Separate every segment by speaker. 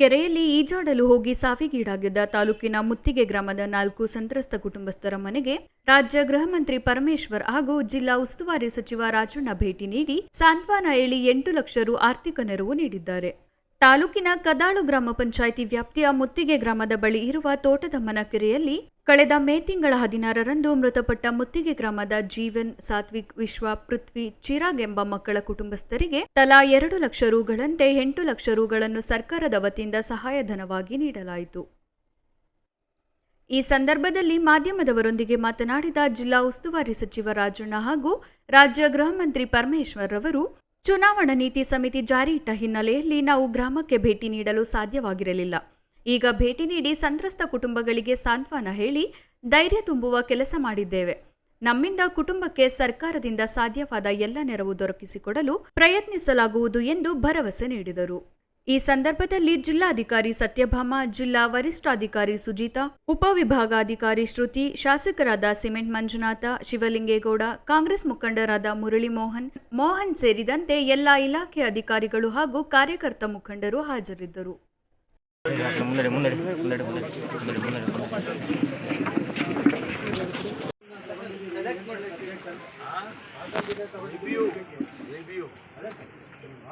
Speaker 1: ಕೆರೆಯಲ್ಲಿ ಈಜಾಡಲು ಹೋಗಿ ಸಾವಿಗೀಡಾಗಿದ್ದ ತಾಲೂಕಿನ ಮುತ್ತಿಗೆ ಗ್ರಾಮದ ನಾಲ್ಕು ಸಂತ್ರಸ್ತ ಕುಟುಂಬಸ್ಥರ ಮನೆಗೆ ರಾಜ್ಯ ಗೃಹ ಮಂತ್ರಿ ಪರಮೇಶ್ವರ್ ಹಾಗೂ ಜಿಲ್ಲಾ ಉಸ್ತುವಾರಿ ಸಚಿವ ರಾಜಣ್ಣ ಭೇಟಿ ನೀಡಿ ಸಾಂತ್ವನ ಹೇಳಿ ಎಂಟು ಲಕ್ಷ ರು ಆರ್ಥಿಕ ನೆರವು ನೀಡಿದ್ದಾರೆ. ತಾಲೂಕಿನ ಕದಾಳು ಗ್ರಾಮ ಪಂಚಾಯಿತಿ ವ್ಯಾಪ್ತಿಯ ಮುತ್ತಿಗೆ ಗ್ರಾಮದ ಬಳಿ ಇರುವ ತೋಟದಮ್ಮನ ಕೆರೆಯಲ್ಲಿ ಕಳೆದ ಮೇ ತಿಂಗಳ ಹದಿನಾರರಂದು ಮೃತಪಟ್ಟ ಮುತ್ತಿಗೆ ಗ್ರಾಮದ ಜೀವನ್, ಸಾತ್ವಿಕ್, ವಿಶ್ವ, ಪೃಥ್ವಿ, ಚಿರಾಗ್ ಎಂಬ ಮಕ್ಕಳ ಕುಟುಂಬಸ್ಥರಿಗೆ ತಲಾ ಎರಡು ಲಕ್ಷ ರುಗಳಂತೆ ಎಂಟು ಲಕ್ಷ ರುಗಳನ್ನು ಸರ್ಕಾರದ ವತಿಯಿಂದ ಸಹಾಯಧನವಾಗಿ ನೀಡಲಾಯಿತು. ಈ ಸಂದರ್ಭದಲ್ಲಿ ಮಾಧ್ಯಮದವರೊಂದಿಗೆ ಮಾತನಾಡಿದ ಜಿಲ್ಲಾ ಉಸ್ತುವಾರಿ ಸಚಿವ ರಾಜಣ್ಣ ಹಾಗೂ ರಾಜ್ಯ ಗೃಹ ಮಂತ್ರಿ ಪರಮೇಶ್ವರ್ ರವರು, ಚುನಾವಣಾ ನೀತಿ ಸಮಿತಿ ಜಾರಿ ಇಟ್ಟ ಹಿನ್ನೆಲೆಯಲ್ಲಿ ನಾವು ಗ್ರಾಮಕ್ಕೆ ಭೇಟಿ ನೀಡಲು ಸಾಧ್ಯವಾಗಿರಲಿಲ್ಲ. ಈಗ ಭೇಟಿ ನೀಡಿ ಸಂತ್ರಸ್ತ ಕುಟುಂಬಗಳಿಗೆ ಸಾಂತ್ವನ ಹೇಳಿ ಧೈರ್ಯ ತುಂಬುವ ಕೆಲಸ ಮಾಡಿದ್ದೇವೆ. ನಮ್ಮಿಂದ ಕುಟುಂಬಕ್ಕೆ ಸರ್ಕಾರದಿಂದ ಸಾಧ್ಯವಾದ ಎಲ್ಲ ನೆರವು ದೊರಕಿಸಿಕೊಡಲು ಪ್ರಯತ್ನಿಸಲಾಗುವುದು ಎಂದು ಭರವಸೆ ನೀಡಿದರು. ಈ ಸಂದರ್ಭದಲ್ಲಿ ಜಿಲ್ಲಾಧಿಕಾರಿ ಸತ್ಯಭಾಮ, ಜಿಲ್ಲಾ ವರಿಷ್ಠಾಧಿಕಾರಿ ಸುಜೀತಾ, ಉಪವಿಭಾಗಾಧಿಕಾರಿ ಶ್ರುತಿ, ಶಾಸಕರಾದ ಸಿಮೆಂಟ್ ಮಂಜುನಾಥ, ಶಿವಲಿಂಗೇಗೌಡ, ಕಾಂಗ್ರೆಸ್ ಮುಖಂಡರಾದ ಮುರಳಿ ಮೋಹನ್ ಮೋಹನ್ ಸೇರಿದಂತೆ ಎಲ್ಲಾ ಇಲಾಖೆ ಅಧಿಕಾರಿಗಳು ಹಾಗೂ ಕಾರ್ಯಕರ್ತ ಮುಖಂಡರು ಹಾಜರಿದ್ದರು.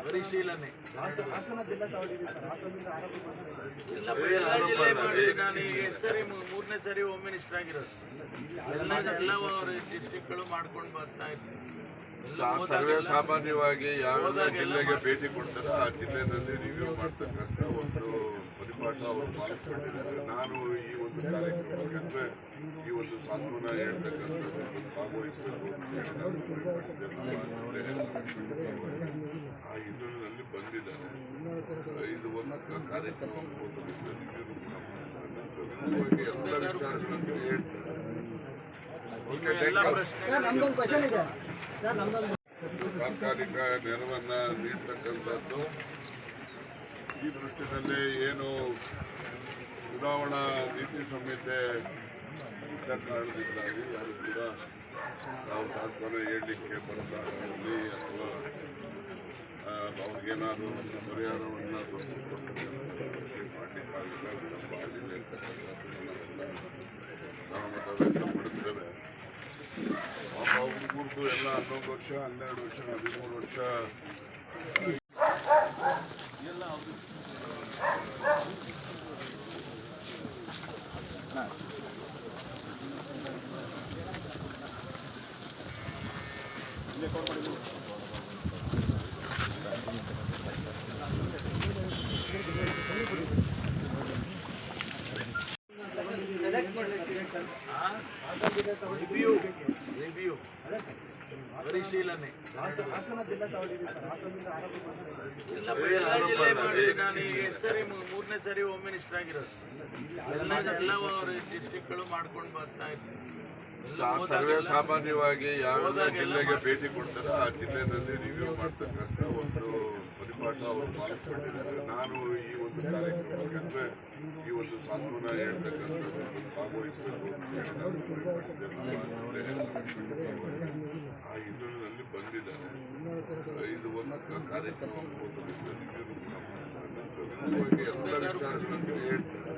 Speaker 2: ಪರಿಶೀಲನೆ. ಮೂರನೇ ಸರಿ ಹೋಮ್ ಮಿನಿಸ್ಟರ್ ಆಗಿರೋದು. ಡಿಸ್ಟ್ರಿಕ್ಟ್ಗಳು ಮಾಡ್ಕೊಂಡು ಬರ್ತಾ ಇತ್ತು
Speaker 3: ಸರ್ವೇ ಸಾಮಾನ್ಯವಾಗಿ ಯಾವೆಲ್ಲ ಜಿಲ್ಲೆಗೆ ಭೇಟಿ ಕೊಡ್ತಾರೋ ಆ ಜಿಲ್ಲೆನಲ್ಲಿ ರಿವ್ಯೂ ಮಾಡ್ತಕ್ಕಂಥ ಪರಿಪಾಠ ಅವರು ಪಾಲಿಸ್ಕೊಂಡಿದ್ದಾರೆ ನಾನು ಈ ಒಂದು ಕಾರ್ಯಕ್ರಮಕ್ಕೆ ಈ ಒಂದು ಸಾಂತ್ವನ ಹೇಳ್ತಕ್ಕಂಥದ್ದು ಭಾಗವಹಿಸಬೇಕು ಅಂತ ಆ ಹಿನ್ನೆಲೆಯಲ್ಲಿ ಬಂದಿದ್ದಾರೆ. ಇದು ಒಂದು ಕಾರ್ಯಕ್ರಮ ಬಗ್ಗೆ ಎಲ್ಲ ವಿಚಾರಗಳನ್ನು ಹೇಳ್ತಾರೆ. ತಾತ್ಕಾಲಿಕ ನೆರವನ್ನ ನೀಡ್ತಕ್ಕಂಥದ್ದು ಈ ದೃಷ್ಟಿನಲ್ಲಿ ಏನು ಚುನಾವಣಾ ನೀತಿ ಸಂಹಿತೆ ನಡೆದಿದ್ರಾಗಲಿ ಯಾರು ಕೂಡ ನಾವು ಸಾಂತ್ವನ ಹೇಳಲಿಕ್ಕೆ ಬರೋದಾಗಲಿ ಅಥವಾ ಅವ್ರಿಗೇನಾದರೂ ನಮ್ಮ ಪರಿಹಾರವನ್ನು ದೊರಕಿಸ್ಕೊಡ್ತಕ್ಕಂಥದ್ದು ಮಾಡಲಿಕ್ಕಾಗಿಲ್ಲ ವಿಳಂಬ ನಾವೆಲ್ಲ ಸಹಮತ ವ್ಯಕ್ತಪಡಿಸ್ತೇವೆ. ಪಾಪ ಎಲ್ಲ ಹನ್ನೊಂದು ವರ್ಷ, ಹನ್ನೆರಡು ವರ್ಷ, ಹದಿಮೂರು ವರ್ಷ না
Speaker 2: ರಿವ್ಯೂ ರಿವ್ಯೂ ಪರಿಶೀಲನೆ. ನಾನು ಎಷ್ಟು ಸರಿ ಮೂರನೇ ಸರಿ ಹೋಮ್ ಮಿನಿಸ್ಟರ್ ಆಗಿರೋದು. ಎಲ್ಲ ಎಲ್ಲ ಡಿಸ್ಟ್ರಿಕ್ಟ್ಗಳು ಮಾಡ್ಕೊಂಡು ಬರ್ತಾ
Speaker 3: ಸಾ- ಸರ್ವೇ ಸಾಮಾನ್ಯವಾಗಿ ಯಾವೆಲ್ಲ ಜಿಲ್ಲೆಗೆ ಭೇಟಿ ಕೊಡ್ತಾರೋ ಆ ಜಿಲ್ಲೆನಲ್ಲಿ ರಿವ್ಯೂ ಮಾಡ್ತಕ್ಕಂಥ ಒಂದು ಪರಿಪಾಠ ಅವರು ಪಾಲಿಸ್ಕೊಂಡಿದ್ದಾರೆ ನಾನು ಈ ಒಂದು ಕಾರ್ಯಕ್ರಮಕ್ಕೆ ಈ ಒಂದು ಸಾಂತ್ವನ ಹೇಳ್ತಕ್ಕಂಥದ್ದು ಭಾಗವಹಿಸಬೇಕು. ಆ ಹಿನ್ನೆಲೆಯಲ್ಲಿ ಬಂದಿದ್ದಾರೆ ಇದು ಒಂದು ಕಾರ್ಯಕ್ರಮ ಬಗ್ಗೆ ಎಲ್ಲ ವಿಚಾರಗಳನ್ನು ಹೇಳ್ತಾರೆ.